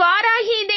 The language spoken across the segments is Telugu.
இவ்வாறாகி இதை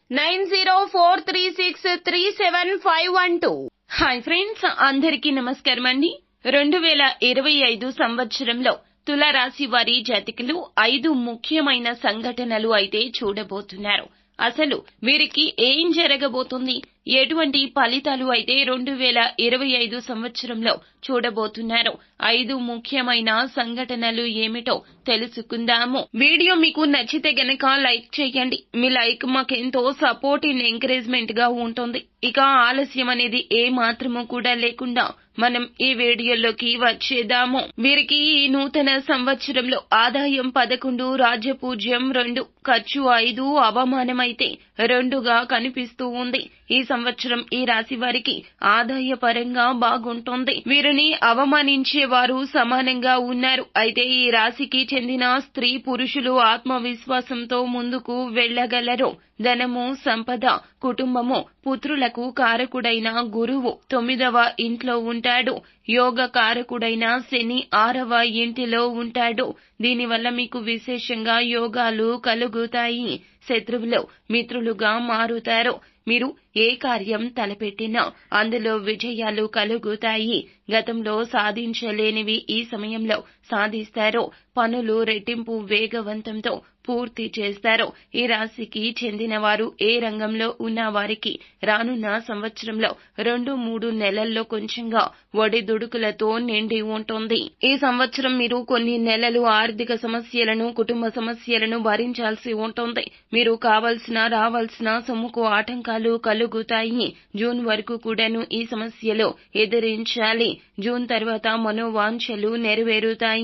nine zero four three six three seven five one two. Hi friends అందరికీ నమస్కారం అండి. రెండు వేల ఇరవై ఐదు సంవత్సరంలో తులారాశి వారి జాతికలు ఐదు ముఖ్యమైన సంఘటనలు అయితే చూడబోతున్నారు. అసలు వీరికి ఏం జరగబోతుంది? ఎటువంటి ఫలితాలు అయితే రెండు వేల ఇరవై ఐదు సంవత్సరంలో చూడబోతున్నారు? ఐదు ముఖ్యమైన సంఘటనలు ఏమిటో తెలుసుకుందాము. వీడియో మీకు నచ్చితే గనక లైక్ చేయండి. మీ లైక్ మాకెంతో సపోర్ట్ అండ్ ఎంకరేజ్మెంట్గా ఉంటుంది. ఇక ఆలస్యం అనేది ఏ మాత్రము కూడా లేకుండా మనం ఈ వీడియోలోకి వచ్చేదాము వీరికి ఈ నూతన సంవత్సరంలో ఆదాయం పదకొండు రాజ్యపూజ్యం రెండు ఖర్చు ఐదు అవమానమైతే రెండుగా కనిపిస్తూ ఉంది. ఈ సంవత్సరం ఈ రాశి వారికి ఆదాయ పరంగా బాగుంటుంది. వీరిని అవమానించే వారు సమానంగా ఉన్నారు. అయితే ఈ రాశికి చెందిన స్త్రీ పురుషులు ఆత్మవిశ్వాసంతో ముందుకు వెళ్ళగలరు ధనము సంపద కుటుంబము పుత్రులకు కారకుడైన గురువు తొమ్మిదవ ఇంట్లో ఉంటాడు. యోగ కారకుడైన శని ఆరవ ఇంటిలో ఉంటాడు. దీనివల్ల మీకు విశేషంగా యోగాలు కలుగుతాయి. శత్రువులు మిత్రులుగా మారుతారు. మీరు ఏ కార్యం తలపెట్టినా అందులో విజయాలు కలుగుతాయి. గతంలో సాధించలేనివి ఈ సమయంలో సాధిస్తారు పనులు రెట్టింపు వేగవంతంతో పూర్తి చేస్తారు ఈ రాశికి చెందిన వారు ఏ రంగంలో ఉన్న వారికి రానున్న సంవత్సరంలో రెండు మూడు నెలల్లో కొంచెంగా ఒడిదుడుకులతో నిండి ఉంటుంది. ఈ సంవత్సరం మీరు కొన్ని నెలలు ఆర్థిక సమస్యలను కుటుంబ సమస్యలను భరించాల్సి ఉంటుంది. మీరు కావలసిన రావాల్సిన సొమ్ముకు ఆటంకాలు కలుగుతాయి. జూన్ వరకు కూడాను ఈ సమస్యలు ఎదిరించాలి. జూన్ తర్వాత మనోవాంఛలు నెరవేరుతాయి.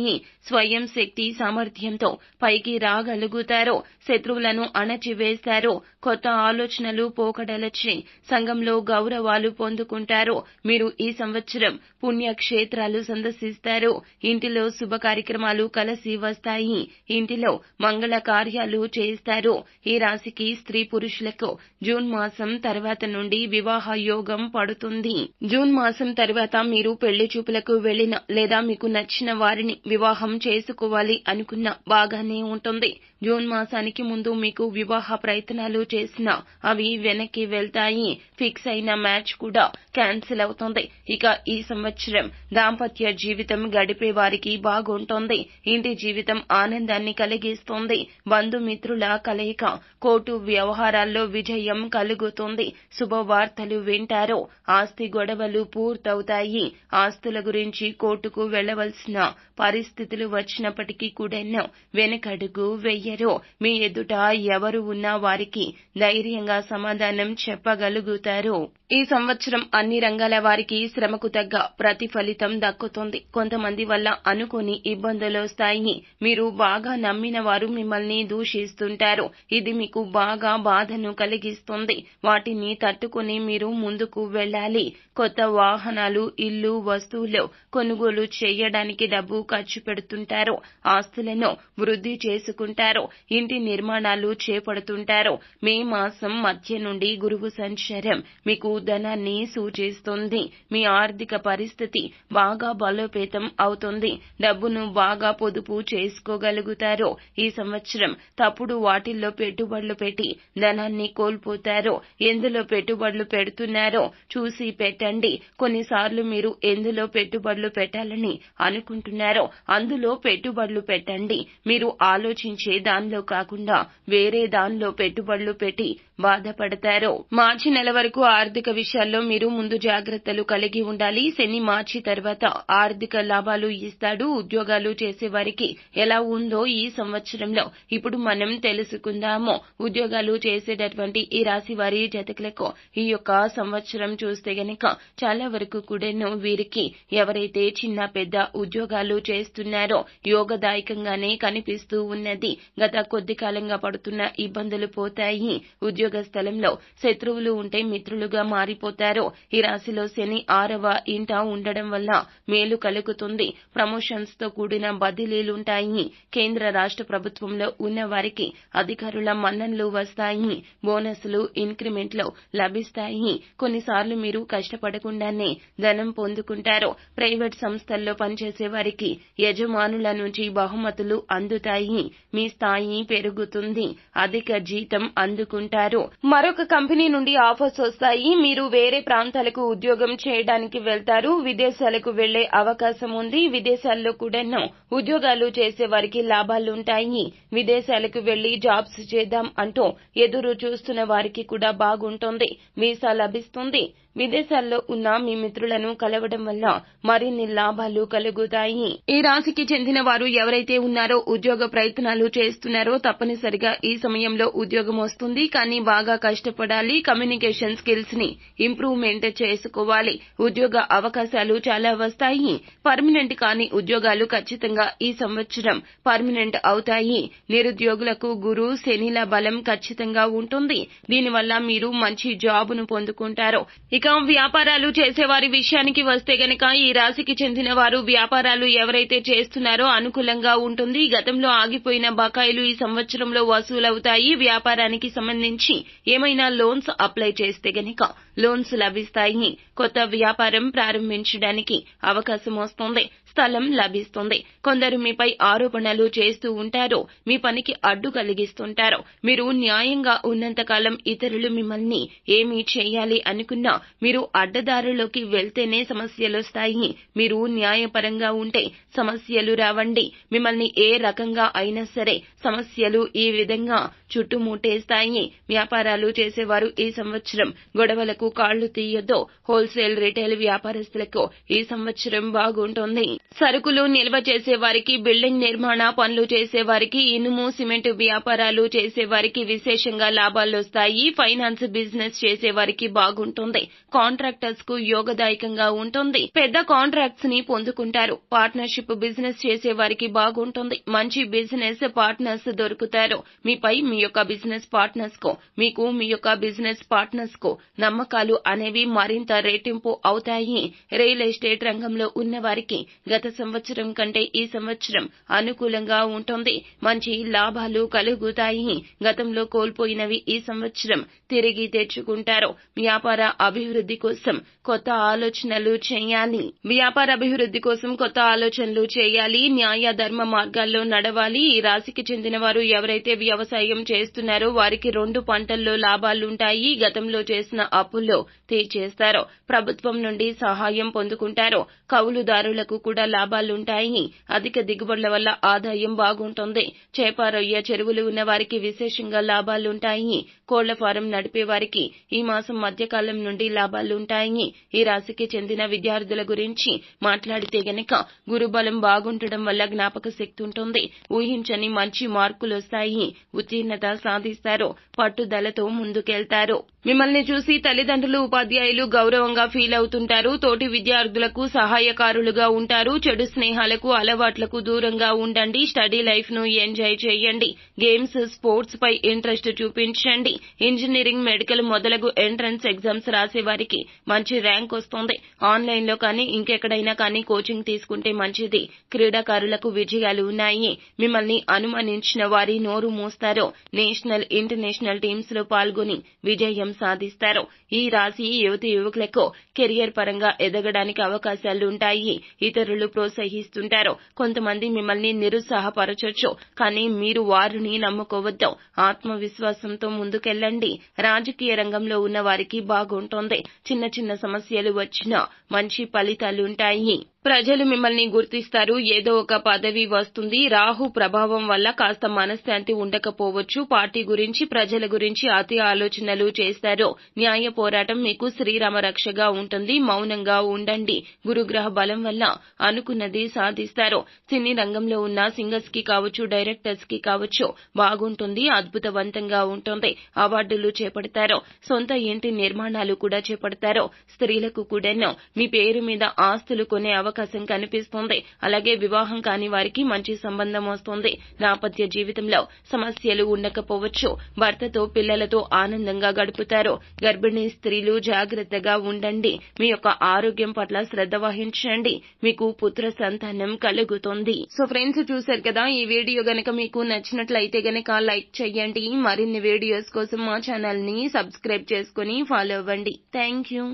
స్వయం శక్తి సామర్థ్యంతో పైకి రాగలుగుతారో శత్రువులను అణచివేస్తారో కొత్త ఆలోచనలు పోకడలచి సంఘంలో గౌరవాలు పొందుకుంటారో మీరు ఈ సంవత్సరం పుణ్యక్షేత్రాలు సందర్శిస్తారు ఇంటిలో శుభ కార్యక్రమాలు కలిసి వస్తాయి ఇంటిలో మంగళ కార్యాలు చేస్తారు ఈ రాశికి స్త్రీ పురుషులకు జూన్ మాసం తర్వాత నుండి వివాహ యోగం పడుతుంది. జూన్ మాసం తర్వాత మీరు పెళ్ళి చూపులకు వెళ్ళిన లేదా మీకు నచ్చిన వారిని వివాహం చేసుకోవాలి అనుకున్న బాగానే ఉంటుంది. జూన్ మాసానికి ముందు మీకు వివాహ ప్రయత్నాలు చేసినా అవి వెనక్కి వెళ్తాయి. ఫిక్స్ అయిన మ్యాచ్ కూడా క్యాన్సిల్ అవుతుంది. ఇక ఈ సంవత్సరం దాంపత్య జీవితం గడిపే వారికి బాగుంటుంది. ఇంటి జీవితం ఆనందాన్ని కలిగిస్తుంది. బంధుమిత్రుల కలయిక కోర్టు వ్యవహారాల్లో విజయం కలుగుతుంది. శుభవార్తలు వింటారు. ఆస్తి గొడవలు పూర్తవుతాయి. ఆస్తుల గురించి కోర్టుకు వెళ్ళవలసిన పరిస్థితులు వచ్చినప్పటికీ కూడా వెనకడుగు అయ్యారో మీ ఎదుట ఎవరు ఉన్నా వారికి ధైర్యంగా సమాధానం చెప్పగలుగుతారు. ఈ సంవత్సరం అన్ని రంగాల వారికి శ్రమకు తగ్గ ప్రతిఫలితం దక్కుతుంది. కొంతమంది వల్ల అనుకోని ఇబ్బందులు వస్తాయి. మీరు బాగా నమ్మిన వారు మిమ్మల్ని దూషిస్తుంటారు. ఇది మీకు బాగా బాధను కలిగిస్తుంది. వాటిని తట్టుకుని మీరు ముందుకు వెళ్ళాలి. కొత్త వాహనాలు ఇల్లు వస్తువులు కొనుగోలు చేయడానికి డబ్బు ఖర్చు పెడుతుంటారు. ఆస్తులను వృద్ధి చేసుకుంటారు. ఇంటి నిర్మాణాలు చేపడుతుంటారు. మే మాసం మధ్య నుండి గురువు సంచారం. మీకు ధనాన్ని సూచిస్తుంది. మీ ఆర్థిక పరిస్థితి బాగా బలోపేతం అవుతుంది. డబ్బును బాగా పొదుపు చేసుకోగలుగుతారు. ఈ సంవత్సరం తప్పుడు వాటిల్లో పెట్టుబడులు పెట్టి ధనాన్ని కోల్పోతారు. ఎందులో పెట్టుబడులు పెడుతున్నారో చూసి పెట్టండి. కొన్నిసార్లు మీరు ఎందులో పెట్టుబడులు పెట్టాలని అనుకుంటున్నారో అందులో పెట్టుబడులు పెట్టండి. మీరు ఆలోచించే దానిలో కాకుండా వేరే దానిలో పెట్టుబడులు పెట్టి బాధపడతారు. మార్చి నెల వరకు ఆర్థిక ఆర్థిక విషయాల్లో మీరు ముందు జాగ్రత్తలు కలిగి ఉండాలి. శని మార్చి తర్వాత ఆర్థిక లాభాలు ఇస్తాడు. ఉద్యోగాలు చేసే వారికి ఎలా ఉందో ఈ సంవత్సరంలో ఇప్పుడు మనం తెలుసుకుందాము. ఉద్యోగాలు చేసేటటువంటి ఈ రాశి వారి జతకులకు ఈ యొక్క సంవత్సరం చూస్తే గనక చాలా వరకు కూడాను వీరికి ఎవరైతే చిన్న పెద్ద ఉద్యోగాలు చేస్తున్నారో యోగదాయకంగానే కనిపిస్తూ ఉన్నది. గత కొద్ది కాలంగా పడుతున్న ఇబ్బందులు పోతాయి. ఉద్యోగ స్థలంలో శత్రువులు ఉంటే మిత్రులుగా మారిపోతారు. ఈ రాశిలో శని ఆరవ ఇంట ఉండడం వల్ల మేలు కలుగుతుంది. ప్రమోషన్స్తో కూడిన బదిలీలుంటాయి. కేంద్ర రాష్ట్ర ప్రభుత్వంలో ఉన్న వారికి అధికారుల మన్ననలు వస్తాయి. బోనస్లు ఇంక్రిమెంట్లు లభిస్తాయి. కొన్నిసార్లు మీరు కష్టపడకుండానే ధనం పొందుకుంటారు. ప్రైవేట్ సంస్థల్లో పనిచేసే వారికి యజమానుల నుంచి బహుమతులు అందుతాయి. మీ స్థాయి పెరుగుతుంది. అధిక జీతం అందుకుంటారు. మరొక కంపెనీ నుండి ఆఫర్స్ వస్తాయి. మీరు వేరే ప్రాంతాలకు ఉద్యోగం చేయడానికి వెళ్తారు. విదేశాలకు వెళ్ళే అవకాశం ఉంది. విదేశాల్లో కూడాను ఉద్యోగాలు చేసే వారికి లాభాలుంటాయి విదేశాలకు వెళ్ళి జాబ్స్ చేద్దాం అంటూ ఎదురు చూస్తున్న వారికి కూడా బాగుంటుంది. వీసా లభిస్తుంది. విదేశాల్లో ఉన్న మీ మిత్రులను కలవడం వల్ల మరిన్ని లాభాలు కలుగుతాయి. ఈ రాశికి చెందిన వారు ఎవరైతే ఉన్నారో ఉద్యోగ ప్రయత్నాలు చేస్తున్నారో తప్పనిసరిగా ఈ సమయంలో ఉద్యోగం వస్తుంది. కానీ బాగా కష్టపడాలి కమ్యూనికేషన్ స్కిల్స్ని ఇంప్రూవ్మెంట్ చేసుకోవాలి. ఉద్యోగ అవకాశాలు చాలా వస్తాయి. పర్మనెంట్ కాని ఉద్యోగాలు ఖచ్చితంగా ఈ సంవత్సరం పర్మనెంట్ అవుతాయి. నిరుద్యోగులకు గురు శనిల బలం ఖచ్చితంగా ఉంటుంది. దీనివల్ల మీరు మంచి జాబ్ను పొందుకుంటారు. ఇక వ్యాపారాలు చేసేవారి విషయానికి వస్తే గనక ఈ రాశికి చెందిన వారు వ్యాపారాలు ఎవరైతే చేస్తున్నారో అనుకూలంగా ఉంటుంది. గతంలో ఆగిపోయిన బకాయిలు ఈ సంవత్సరంలో వసూలవుతాయి. వ్యాపారానికి సంబంధించి ఏమైనా లోన్స్ అప్లై చేస్తే గనక లోన్స్ లభిస్తాయి. కొత్త వ్యాపారం ప్రారంభించడానికి అవకాశం వస్తుంది. స్థలం లభిస్తుంది. కొందరు మీపై ఆరోపణలు చేస్తూ ఉంటారు మీ పనికి అడ్డు కలిగిస్తుంటారు మీరు న్యాయంగా ఉన్నంతకాలం ఇతరులు మిమ్మల్ని ఏమీ చేయాలి అనుకున్నా మీరు అడ్డదారులోకి వెళ్తేనే సమస్యలొస్తాయి మీరు న్యాయపరంగా ఉంటే సమస్యలు రావండి. మిమ్మల్ని ఏ రకంగా అయినా సరే సమస్యలు ఈ విధంగా చుట్టుముట్టేస్తాయి. వ్యాపారాలు చేసేవారు ఈ సంవత్సరం గొడవలకు కాళ్ళు తీయొద్దు. హోల్సేల్ రిటైల్ వ్యాపారస్తులకు ఈ సంవత్సరం బాగుంటుంది. సరుకులు నిల్వ చేసే వారికి బిల్డింగ్ నిర్మాణ పనులు చేసే వారికి ఇనుము సిమెంట్ వ్యాపారాలు చేసే వారికి విశేషంగా లాభాలొస్తాయి ఫైనాన్స్ బిజినెస్ చేసే వారికి బాగుంటుంది. కాంట్రాక్టర్స్కు యోగదాయకంగా ఉంటుంది. పెద్ద కాంట్రాక్ట్స్ని పొందుకుంటారు. పార్ట్నర్షిప్ బిజినెస్ చేసే వారికి బాగుంటుంది. మంచి బిజినెస్ పార్ట్నర్స్ దొరుకుతారు. మీపై మీ యొక్క బిజినెస్ పార్ట్నర్స్కు మీకు మీ యొక్క బిజినెస్ పార్ట్నర్స్కు నమ్మకాలు అనేవి మరింత రెట్టింపు అవుతాయి. రియల్ ఎస్టేట్ రంగంలో ఉన్నవారికి గత సంవత్సరం కంటే ఈ సంవత్సరం అనుకూలంగా ఉంటుంది. మంచి లాభాలు కలుగుతాయి. గతంలో కోల్పోయినవి ఈ సంవత్సరం తిరిగి తెచ్చుకుంటారు. వ్యాపార అభివృద్ధి కోసం కొత్త ఆలోచనలు చేయాలి. వ్యాపార అభివృద్ధి కోసం కొత్త ఆలోచనలు చేయాలి. న్యాయ ధర్మ మార్గాల్లో నడవాలి. ఈ రాశికి చెందిన వారు ఎవరైతే వ్యవసాయం చేస్తున్నారో వారికి రెండు పంటల్లో లాభాలుంటాయి. గతంలో చేసిన అప్పుల్లో తీర్చేస్తారు. ప్రభుత్వం నుండి సహాయం పొందుకుంటారు. కౌలుదారులకు కూడా లాభాలుంటాయి అధిక దిగుబడుల వల్ల ఆదాయం బాగుంటుంది. చేప రొయ్య చెరువులు ఉన్న వారికి విశేషంగా లాభాలుంటాయి కోళ్ళ ఫారం నడిపే వారికి ఈ మాసం మధ్యకాలం నుండి లాభాలుంటాయి ఈ రాశికి చెందిన విద్యార్థుల గురించి మాట్లాడితే గనక గురుబలం బాగుంటడం వల్ల జ్ఞాపక శక్తి ఉంటుంది ఊహించని మంచి మార్కులొస్తాయి. ఉత్తీర్ణత సాధిస్తారు. పట్టుదలతో ముందుకెళ్తారు. మిమ్మల్ని చూసి తల్లిదండ్రులు ఉపాధ్యాయులు గౌరవంగా ఫీల్ అవుతుంటారు తోటి విద్యార్థులకు సహాయకారులుగా ఉంటారు. చెడు స్నేహాలకు అలవాట్లకు దూరంగా ఉండండి. స్టడీ లైఫ్ను ఎంజాయ్ చేయండి. గేమ్స్ స్పోర్ట్స్ పై ఇంట్రెస్ట్ చూపించండి. ఇంజనీరింగ్ మెడికల్ మొదలగు ఎంట్రన్స్ ఎగ్జామ్స్ రాసే వారికి మంచి ర్యాంక్ వస్తుంది. ఆన్లైన్లో కానీ ఇంకెక్కడైనా కానీ కోచింగ్ తీసుకుంటే మంచిది. క్రీడాకారులకు విజయాలు ఉన్నాయి. మిమ్మల్ని అనుమానించిన వారి నోరు మూస్తారు. నేషనల్ ఇంటర్నేషనల్ టీమ్స్లో పాల్గొని విజయం సాధిస్తారు. ఈ రాశి యువతి యువకులకు కెరియర్ పరంగా ఎదగడానికి అవకాశాలుంటాయి. ఇతరులు ప్రోత్సహిస్తుంటారు. కొంతమంది మిమ్మల్ని నిరుత్సాహపరచొచ్చు కానీ మీరు వారిని నమ్ముకోవద్దు. ఆత్మవిశ్వాసంతో ముందుకెళ్ళండి. రాజకీయ రంగంలో ఉన్న వారికి బాగుంటుంది. చిన్న చిన్న సమస్యలు వచ్చినా మంచి ఫలితాలుంటాయి. ప్రజలు మిమ్మల్ని గుర్తిస్తారు. ఏదో ఒక పదవి వస్తుంది. రాహు ప్రభావం వల్ల కాస్త మనశ్శాంతి ఉండకపోవచ్చు. పార్టీ గురించి ప్రజల గురించి అతి ఆలోచనలు చేస్తారు. న్యాయ పోరాటం మీకు శ్రీరామ రక్షగా ఉంటుంది. మౌనంగా ఉండండి. గురుగ్రహ బలం వల్ల అనుకున్నది సాధిస్తారు. సినీ రంగంలో ఉన్న సింగర్స్కి కావచ్చు డైరెక్టర్స్కి కావచ్చు బాగుంటుంది. అద్భుతవంతంగా ఉంటుంది. అవార్డులు చేపడతారు. సొంత ఇంటి నిర్మాణాలు కూడా చేపడతారు. స్త్రీలకు కూడాను మీ పేరు మీద ఆస్తులు కొనే అవకాశం కనిపిస్తుంది. అలాగే వివాహం కాని వారికి మంచి సంబంధం వస్తుంది. దాంపత్య జీవితంలో సమస్యలు ఉండకపోవచ్చు. భర్తతో పిల్లలతో ఆనందంగా గడుపుతారు. గర్భిణీ స్త్రీలు జాగ్రత్తగా ఉండండి. మీ యొక్క ఆరోగ్యం పట్ల శ్రద్ధ వహించండి. మీకు పుత్ర సంతానం కలుగుతుంది. సో ఫ్రెండ్స్ చూశారు కదా ఈ వీడియో గనక మీకు నచ్చినట్లయితే గనక లైక్ చేయండి. మరిన్ని వీడియోస్ కోసం మా ఛానల్ని సబ్స్క్రైబ్ చేసుకుని ఫాలో అవ్వండి. Thank you